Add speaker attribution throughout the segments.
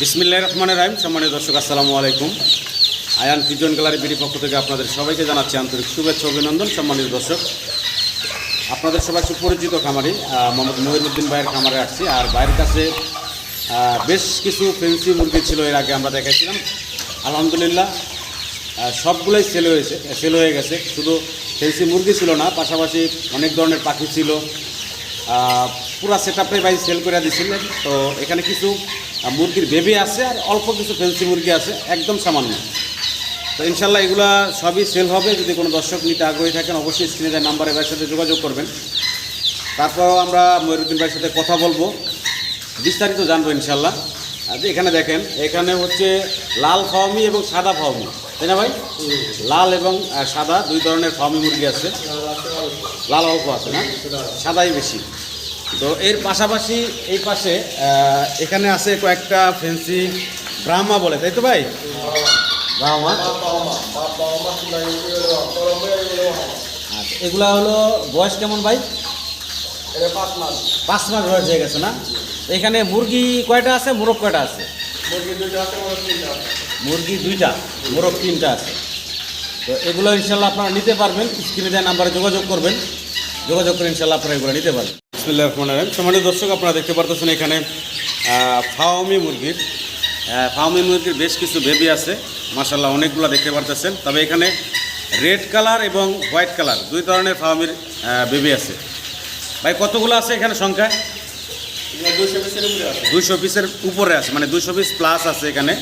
Speaker 1: বিসমিল্লাহ রহমানের রাহিম। সম্মানিত দর্শক, আসসালামু আলাইকুম। আয়ান পিজন গ্যালারি বিডি পক্ষ থেকে আপনাদের সবাইকে জানাচ্ছি আন্তরিক শুভেচ্ছা, অভিনন্দন, সম্মানিত দর্শক। আপনাদের সবাই সুপরিচিত খামারি মোহাম্মদ মহিরুদ্দিন ভাইয়ের খামারে আসছি। আর ভাইয়ের কাছে বেশ কিছু ফেন্সি মুরগি ছিল, এর আগে আমরা দেখাইছিলাম। আলহামদুলিল্লাহ সবগুলোই সেল হয়েছে সেল হয়ে গেছে। শুধু ফেন্সি মুরগি ছিল না, পাশাপাশি অনেক ধরনের পাখি ছিল। পুরা সেট আপটাই ভাই সেল করে দিয়েছিলেন। তো এখানে কিছু মুরগির বেবি আছে আর অল্প কিছু ফেন্সি মুরগি আছে, একদম সামান্য। তো ইনশাল্লাহ এগুলা সবই সেল হবে। যদি কোনো দর্শক নিতে আগ্রহী থাকেন, অবশ্যই স্ক্রিনে দেওয়া নাম্বারে ভাইয়ের সাথে যোগাযোগ করবেন। তারপরও আমরা ময়ূরুদ্দিন ভাইয়ের সাথে কথা বলব। বিস্তারিত জানব ইনশাল্লাহ। আর এখানে দেখেন, এখানে হচ্ছে লাল ফাওমি এবং সাদা ফাওমি। তাই না ভাই? লাল এবং সাদা, দুই ধরনের ফাওমি মুরগি আছে। লাল অল্প আছে না? সাদাই বেশি। তো এর পাশাপাশি এই পাশে এখানে আছে কয়েকটা ফেন্সি ব্রাহ্মা বলে তাই তো ভাই? ব্রাহ্মা আচ্ছা এগুলা হলো বয়স কেমন ভাই? পাঁচ মাস। বয়স হয়ে গেছে না? এখানে মুরগি কয়টা আছে? মোরগ কয়টা আছে। মুরগি দুইটা মোরগ তিনটা আছে। তো এগুলো ইনশাল্লাহ আপনারা নিতে পারবেন। স্ক্রিনে দেওয়া নাম্বারে যোগাযোগ করবেন। যোগাযোগ করে ইনশাল্লাহ আপনারা এগুলো নিতে পারবেন। বিসমিল্লাহির রহমানির রহিম। সম্মানিত দর্শক আপনারা দেখতে পারতেছেন এখানে ফাওমি মুরগির ফাওমি মুরগির বেশ কিছু বেবি আছে। মাসাল্লাহ অনেকগুলো দেখতে পারতেছেন। তবে এখানে রেড কালার এবং হোয়াইট কালার দুই ধরনের ফাওমির বেবি আছে। ভাই কতগুলো আছে এখানে সংখ্যা? দুইশো পিসের উপরে আছে। মানে দুইশো পিস প্লাস আছে এখানে।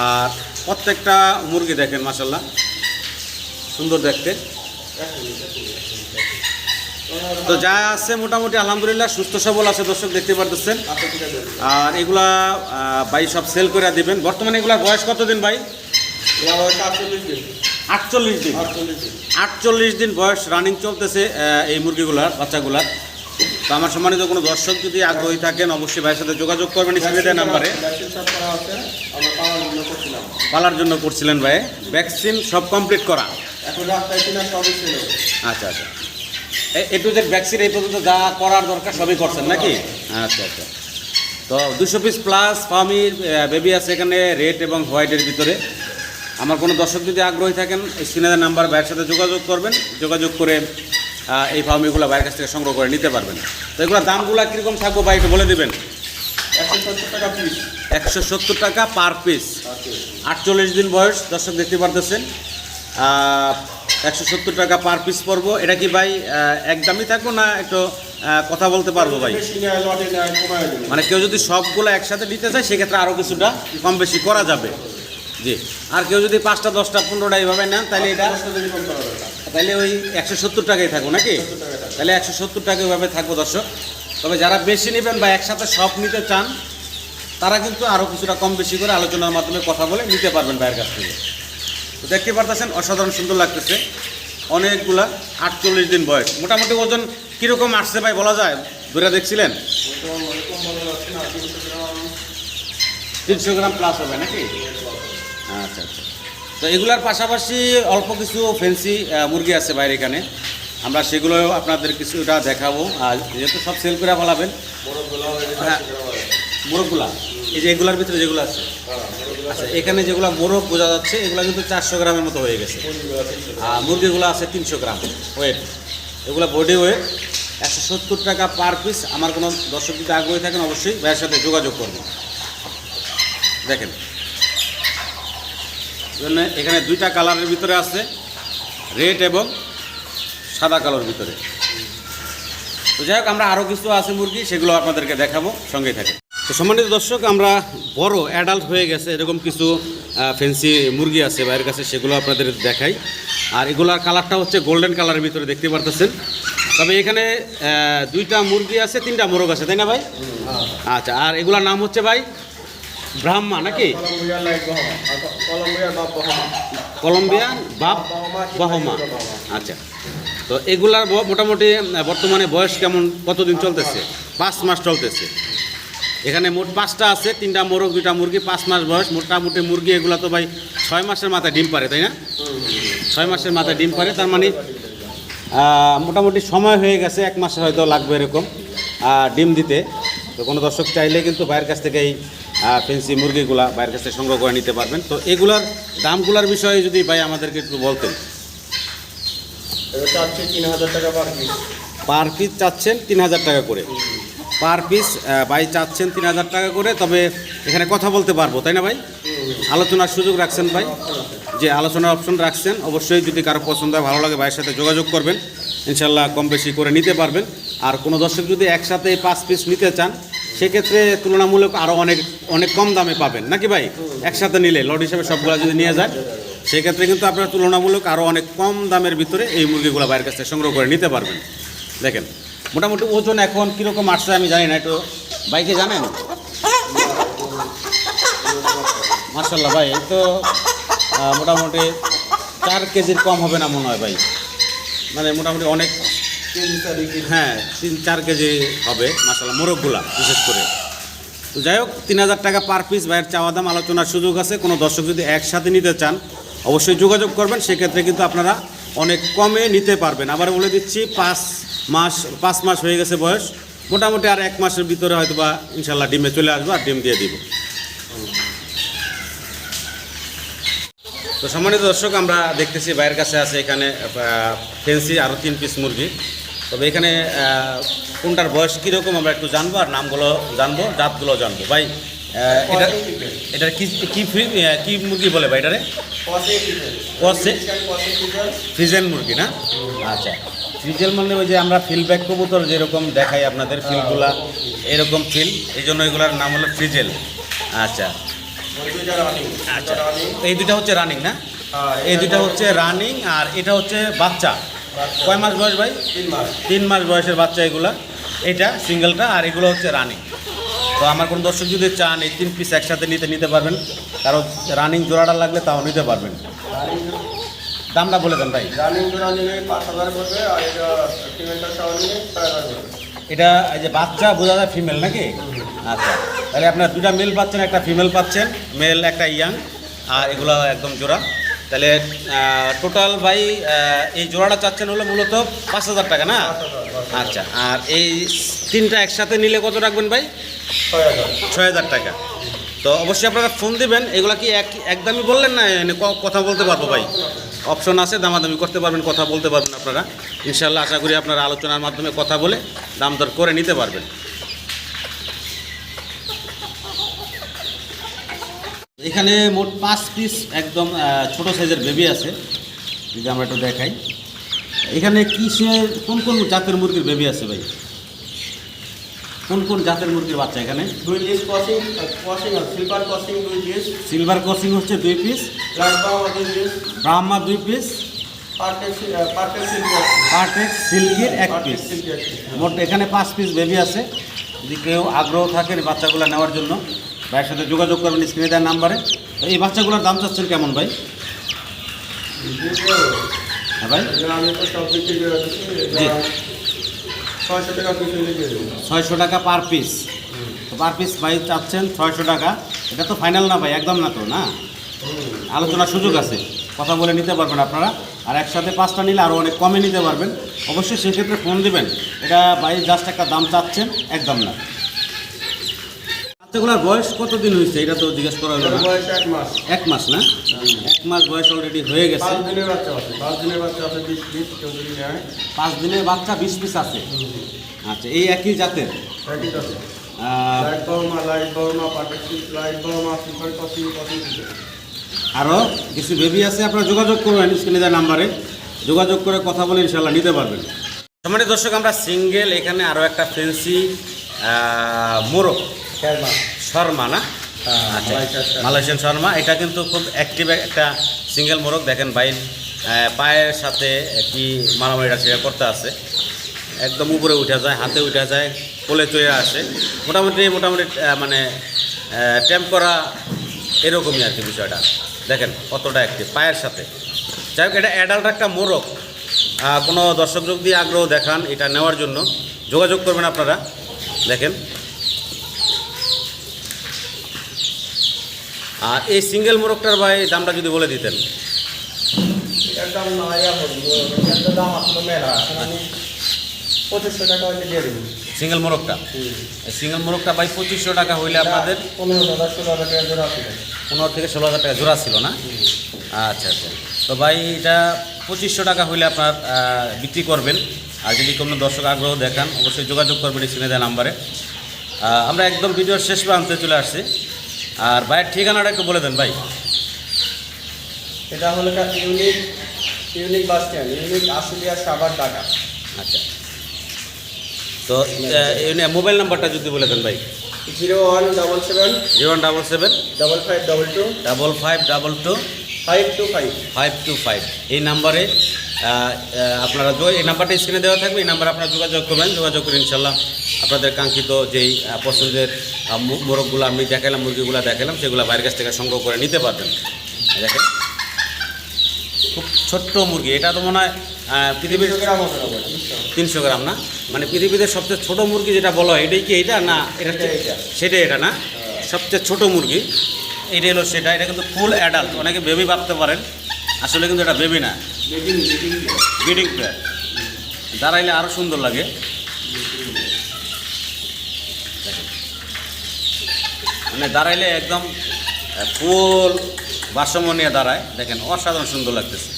Speaker 1: আর প্রত্যেকটা মুরগি দেখেন মাসাল্লাহ সুন্দর দেখতে। তো যা আছে মোটামুটি আলহামদুলিল্লাহ সুস্থ সবল আছে দর্শক দেখতে পারতেছেন। আর এগুলা ভাই সব সেল করে দিবেন। বর্তমানে এগুলা বয়স কতদিন ভাই? আটচল্লিশ দিন। আটচল্লিশ দিন। বয়স রানিং চলতেছে এই মুরগিগুলার বাচ্চাগুলার। তো আমার সম্মানিত কোনো দর্শক যদি আগ্রহী থাকেন অবশ্যই ভাইয়ের সাথে যোগাযোগ করবেন দেওয়া নাম্বারে। পালার জন্য করছিলেন ভাই। ভ্যাকসিন সব কমপ্লিট করা। আচ্ছা আচ্ছা। এ টু জেড ভ্যাকসিন এই পর্যন্ত যা করার দরকার সবই করছেন নাকি? আচ্ছা আচ্ছা। তো দুশো পিস প্লাস ফার্মির বেবি আছে এখানে রেড এবং হোয়াইটের ভিতরে। আমার কোনো দর্শক যদি আগ্রহী থাকেন স্ক্রিনের নাম্বার ভাইয়ের সাথে যোগাযোগ করবেন। যোগাযোগ করে এই ফার্মিগুলো ভাইয়ের কাছ থেকে সংগ্রহ করে নিতে পারবেন। তো এগুলোর দামগুলো কীরকম থাকব ভাই একটু বলে দেবেন?
Speaker 2: একশো সত্তর টাকা পিস
Speaker 1: একশো সত্তর টাকা পার পিস আটচল্লিশ দিন বয়স দর্শক দেখতে পারতেছেন। একশো সত্তর টাকা পার পিস পড়ব এটা কি ভাই একদমই থাকব না একটু কথা বলতে পারব ভাই? মানে কেউ যদি সবগুলো একসাথে নিতে চায়, সেক্ষেত্রে আরও কিছুটা কম বেশি করা যাবে। জি। আর কেউ যদি পাঁচটা, দশটা, পনেরোটা এইভাবে নেন, তাহলে এটা তাহলে ওই একশো সত্তর টাকাই থাকব নাকি? তাহলে একশো সত্তর টাকা ওইভাবে থাকব দর্শক। তবে যারা বেশি নেবেন বা একসাথে সব নিতে চান, তারা কিন্তু আরও কিছুটা কম বেশি করে আলোচনার মাধ্যমে কথা বলে নিতে পারবেন ভাইয়ের কাছ থেকে। তো দেখতে পারতেছেন অসাধারণ সুন্দর লাগতেছে। অনেকগুলা আটচল্লিশ দিন বয়স। মোটামুটি ওজন কীরকম আসছে ভাই বলা যায়? ধরে দেখছিলেন?
Speaker 2: তিনশো গ্রাম
Speaker 1: প্লাস হবে নাকি? আচ্ছা আচ্ছা। তো এগুলার পাশাপাশি অল্প কিছু ফেন্সি মুরগি আছে বাইরে এখানে। আমরা সেগুলো আপনাদের কিছুটা দেখাবো। আর যেহেতু সব সেল করে ফেলাবেন
Speaker 2: বড় গোলা গেছে। চারশো
Speaker 1: মোরগগুলা এই যে এগুলার ভিতরে যেগুলো আছে।
Speaker 2: হ্যাঁ
Speaker 1: আচ্ছা এখানে যেগুলো মোরগ বোঝা যাচ্ছে এগুলো কিন্তু চারশো গ্রামের মতো হয়ে গেছে। আর মুরগিগুলো আছে তিনশো গ্রাম। ওয়েট এগুলো বডি ওয়েট একশো সত্তর টাকা পার পিস আমার কোনো দর্শক যদি আগ্রহী থাকেন অবশ্যই ভাইয়ের সাথে যোগাযোগ করবেন দেখেন জন্য এখানে দুইটা কালারের ভিতরে আছে রেড এবং সাদা কালোর ভিতরে। তো যাই হোক আমরা আরও কিছু আছে মুরগি সেগুলো আপনাদেরকে দেখাবো সঙ্গে থাকে তো সম্মানিত দর্শক, আমরা বড় অ্যাডাল্ট হয়ে গেছে, এরকম কিছু ফেন্সি মুরগি আছে বাইরের কাছে, সেগুলো আপনাদের দেখাই। আর এগুলার কালারটা হচ্ছে গোল্ডেন কালারের ভিতরে, দেখতে পারতেছেন? তবে এখানে দুইটা মুরগি আছে, তিনটা মোরগ আছে, তাই না ভাই? আচ্ছা আর এগুলার নাম হচ্ছে ভাই, ব্রাহ্মা নাকি?
Speaker 2: কলম্বিয়া বাপ বহমা।
Speaker 1: আচ্ছা তো এগুলার মোটামুটি বর্তমানে বয়স কেমন, কতদিন চলতেছে? পাঁচ মাস চলতেছে। এখানে মোট পাঁচটা আছে তিনটা মোরগ দুটা মুরগি পাঁচ মাস বয়স। মোটামুটি মুরগি এগুলো তো ভাই ছয় মাসের মাথায় ডিম পারে তাই না? ছয় মাসের মাথায় ডিম পারে তার মানে মোটামুটি সময় হয়ে গেছে এক মাসে হয়তো লাগবে এরকম ডিম দিতে। তো কোনো দর্শক চাইলে কিন্তু বাইরের কাছ থেকে এই ফেন্সি মুরগিগুলা বাইরের কাছ থেকে সংগ্রহ করে নিতে পারবেন। তো এগুলার দামগুলার বিষয়ে যদি ভাই আমাদেরকে একটু বলতেন।
Speaker 2: এটা তিন হাজার টাকা পার পিস
Speaker 1: পার পিস চাচ্ছেন তিন হাজার টাকা করে। পার পিস ভাই চাচ্ছেন তিন হাজার টাকা করে, তবে এখানে কথা বলতে পারব, তাই না ভাই? আলোচনার সুযোগ রাখছেন ভাই, যে আলোচনার অপশন রাখছেন, অবশ্যই যদি কারও পছন্দ হয়, ভালো লাগে, ভাইয়ের সাথে যোগাযোগ করবেন, ইনশাল্লাহ কম বেশি করে নিতে পারবেন। আর কোনো দর্শক যদি একসাথে পাঁচ পিস নিতে চান, সেক্ষেত্রে তুলনামূলক আরও অনেক অনেক কম দামে পাবেন, নাকি ভাই? একসাথে নিলে, লট হিসাবে সবগুলো যদি নিয়ে যায় সেক্ষেত্রে কিন্তু আপনারা তুলনামূলক আরও অনেক কম দামের ভিতরে এই মুরগিগুলো বাইরের কাছ থেকে সংগ্রহ করে নিতে পারবেন। দেখেন মোটামুটি ওজন এখন কীরকম আসছে আমি জানি না, একটু বাইকে জানেন? মার্শাল্লাহ ভাই তো মোটামুটি চার কেজির কম হবে না মনে হয় ভাই। মানে মোটামুটি অনেক হ্যাঁ তিন, চার কেজি হবে মাসাল্লাহ মোরগগুলা, বিশেষ করে। তো যাই হোক, তিন হাজার টাকা পার পিস ভাইয়ের চাওয়া দাম আলোচনার সুযোগ আছে। কোনো দর্শক যদি একসাথে নিতে চান, অবশ্যই যোগাযোগ করবেন। সেক্ষেত্রে কিন্তু আপনারা অনেক কমে নিতে পারবেন। আবার বলে দিচ্ছি, পাঁচ মাস পাঁচ মাস হয়ে গেছে বয়স। মোটামুটি আর এক মাসের ভিতরে হয়তো বা ইনশাল্লাহ ডিমে চলে আসব আর ডিম দিয়ে দিব। তো সম্মানিত দর্শক, আমরা দেখতেছি বাইরের কাছে আছে এখানে ফেন্সি আরও তিন পিস মুরগি। তবে এখানে কোনটার বয়স কীরকম আমরা একটু জানব আর নামগুলো জানব, জাতগুলো জানব। ভাই এটা এটার কি কি কি মুরগি বলে ভাই এটারে? ফ্রিজেন মুরগি না? আচ্ছা। ফ্রিজেল মানে ওই যে আমরা ফিলব্যাক কবুতর যেরকম দেখাই আপনাদের ফিলগুলা এরকম ফিল এই জন্য এগুলার নাম হলো ফ্রিজেল আচ্ছা। আচ্ছা। এই দুটা হচ্ছে রানিং না?
Speaker 2: হ্যাঁ
Speaker 1: এই দুটা হচ্ছে রানিং আর এটা হচ্ছে বাচ্চা। কয় মাস বয়স ভাই?
Speaker 2: তিন মাস।
Speaker 1: তিন মাস বয়সের বাচ্চা এগুলা। এটা সিঙ্গেলটা আর এগুলো হচ্ছে রানিং তো আমার কোনো দর্শক যদি চান এই তিন পিস একসাথে নিতে নিতে পারবেন। কারও রানিং জোড়াটা লাগলে তাও নিতে পারবেন। দামটা বলে দেন ভাই।
Speaker 2: রানিং জোড়া নিলে পাঁচ হাজার পড়বে আর এটা ফিমেলটা সহ নিলে ছয় হাজার পড়বে।
Speaker 1: এটা এই যে বাচ্চা বোঝা যায় ফিমেল নাকি? আচ্ছা তাহলে আপনার দুটা মেল পাচ্ছেন একটা ফিমেল পাচ্ছেন মেল একটা ইয়াং আর এগুলো একদম জোড়া। তাহলে টোটাল ভাই এই জোড়াটা চাচ্ছেন হলো মূলত পাঁচ হাজার টাকা না? আচ্ছা আর এই তিনটা একসাথে নিলে কত রাখবেন ভাই?
Speaker 2: ছয় হাজার।
Speaker 1: টাকা। তো অবশ্যই আপনারা ফোন দিবেন এগুলো কি এক একদমই বললেন না? কথা বলতে পারব ভাই। অপশন আছে দামাদামি করতে পারবেন কথা বলতে পারবেন আপনারা। ইনশাল্লাহ আশা করি আপনারা আলোচনার মাধ্যমে কথা বলে দাম দর করে নিতে পারবেন। এখানে মোট পাঁচ পিস একদম ছোট সাইজের বেবি আছে। যদি আমরা একটু দেখাই। এখানে কিসের কোন কোন জাতের মুরগির বেবি আছে ভাই? কোন কোন জাতের মুরগির বাচ্চা এখানে?
Speaker 2: দুই পিস সিলভার কসিং দুই পিস
Speaker 1: সিলভার ক্রসিং হচ্ছে দুই পিস ব্রাহ্মা দুই পিস সিল্কির এক পিস মোট এখানে পাঁচ পিস বেবি আছে। যদি কেউ আগ্রহ থাকেন এই বাচ্চাগুলো নেওয়ার জন্য। ভাইয়ের সাথে যোগাযোগ করবেন স্ক্রিনে দেওয়ার নাম্বারে। এই বাচ্চাগুলোর দাম চাচ্ছেন কেমন ভাই? হ্যাঁ ভাই। জি।
Speaker 2: ছয়শো টাকা
Speaker 1: পার পিস পার পিস ভাই চাচ্ছেন ছয়শো টাকা। এটা তো ফাইনাল না ভাই, একদম না তো, না? আলোচনার সুযোগ আছে। কথা বলে নিতে পারবেন আপনারা। আর একসাথে পাঁচটা নিলে আরও অনেক কমে নিতে পারবেন। অবশ্যই সেক্ষেত্রে ফোন দিবেন। এটা ভাই জাস্ট একটা দাম চাচ্ছেন, একদম না। বাচ্চাগুলোর বয়স কতদিন হয়েছে? এটা তো জিজ্ঞেস করা হলো না।
Speaker 2: বয়স এক মাস।
Speaker 1: এক মাস না? এক মাস বয়স অলরেডি হয়ে গেছে।
Speaker 2: পাঁচ দিনের বাচ্চা আছে। পাঁচ দিনের বাচ্চা আছে বিশ পিস কেউ যদি নেয়।
Speaker 1: পাঁচ দিনের বাচ্চা বিশ পিস আছে? আচ্ছা এই একই জাতের?
Speaker 2: একই লাইট বাউমা লাইট বাউমা পার্টেক লাইট বাউমা সিলভার কসিং কসিং
Speaker 1: আরও কিছু বেবি আছে আপনারা যোগাযোগ করবেন স্ক্রিনে দেওয়া নাম্বারে যোগাযোগ করে কথা বলে ইনশাল্লাহ নিতে পারবেন। সম্মানিত দর্শক আমরা সিঙ্গেল এখানে আরও একটা ফেন্সি মোরগ। শর্মা। না?
Speaker 2: হ্যাঁ,
Speaker 1: আচ্ছা। মালয়েশিয়ান শর্মা এটা কিন্তু খুব অ্যাক্টিভ একটা সিঙ্গেল মোরগ দেখেন বাইর পায়ের সাথে কি মারামারিটা সেটা করতে আছে। একদম উপরে উঠে যায় হাতে উঠে যায় কোলে চলে আসে। মোটামুটি মোটামুটি মানে ট্যাম্প করা এরকমই আর কি বিষয়টা। দেখেন কতটা অ্যাক্টিভ পায়ের সাথে। যাই হোক এটা অ্যাডাল্ট একটা মোরগ। কোনো দর্শক যোগ দিয়ে আগ্রহ দেখান এটা নেওয়ার জন্য যোগাযোগ করবেন আপনারা। দেখেন। আর এই সিঙ্গেল মোরগটার ভাই দামটা যদি বলে দিতেন। সিঙ্গেল মোরগটা? সিঙ্গেল মোরগটা ভাই পঁচিশশো টাকা হইলে আপনাদের
Speaker 2: পনেরো
Speaker 1: থেকে ষোলো হাজার টাকা জোড়া ছিল। না? আচ্ছা আচ্ছা। তো ভাই এটা পঁচিশশো টাকা হইলে আপনার বিক্রি করবেন। আর যদি কোনো দর্শক আগ্রহ দেখান অবশ্যই যোগাযোগ করবেন স্ক্রিনে দেওয়া নাম্বারে। আমরা একদম ভিডিওর শেষ প্রান্তে চলে আসছি। আর ভাইয়ের ঠিকানাটা একটু বলে দেন ভাই।
Speaker 2: এটা হলো একটা unique unique bus stand unique Ashulia Savar Dhaka.
Speaker 1: আচ্ছা। তো মোবাইল নাম্বারটা যদি বলে দেন ভাই।
Speaker 2: Zero one double seven
Speaker 1: zero one double seven
Speaker 2: double five double two
Speaker 1: double five double two
Speaker 2: five two five.
Speaker 1: Five two five. এই নাম্বারে আপনারা এই নাম্বারটা স্ক্রিনে দেওয়া থাকবে এই নাম্বারে আপনারা যোগাযোগ করবেন যোগাযোগ করে ইনশাল্লাহ আপনাদের কাঙ্ক্ষিত যেই পছন্দের মোরগগুলো আমি দেখালাম মুরগিগুলো দেখালাম সেগুলো বাইরের কাছ থেকে সংগ্রহ করে নিতে পারবেন। দেখেন। খুব ছোট্ট মুরগি এটা তো মনে হয় পৃথিবীর? তিনশো গ্রাম না মানে পৃথিবীতে সবচেয়ে ছোট মুরগি যেটা বলা হয় এটাই কি এটা না এটা। সেটাই এটা না? সবচেয়ে ছোট মুরগি এটা হলো সেটা এটা কিন্তু ফুল অ্যাডাল্ট অনেকে বেবি ভাবতে পারেন আসলে কিন্তু এটা বেবি না। দাঁড়াইলে আরও সুন্দর লাগে। মানে দাঁড়াইলে একদম ফুল ভারসাম্য নিয়ে দাঁড়ায়। দেখেন, অসাধারণ সুন্দর লাগতেছে।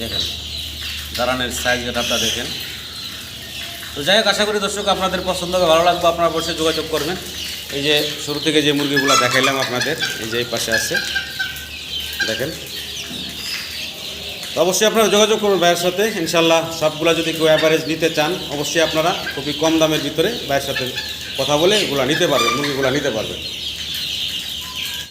Speaker 1: দেখেন, দাঁড়ানোর সাইজ যেটা আপনারা দেখেন। তো যাই হোক, আশা করি দর্শক আপনাদের পছন্দ হবে, ভালো লাগবে, আপনারা বসে যোগাযোগ করবেন। এই যে শুরু থেকে যে মুরগিগুলো দেখাইলাম আপনাদের, এই যে এই পাশে আছে, দেখেন। তো অবশ্যই আপনারা যোগাযোগ করবেন ভাইয়ের সাথে, ইনশাল্লাহ সবগুলো যদি কেউ অ্যাভারেজ নিতে চান, অবশ্যই আপনারা খুবই কম দামের ভিতরে ভাইয়ের সাথে কথা বলে এগুলো নিতে পারবেন, মুরগিগুলো নিতে পারবেন।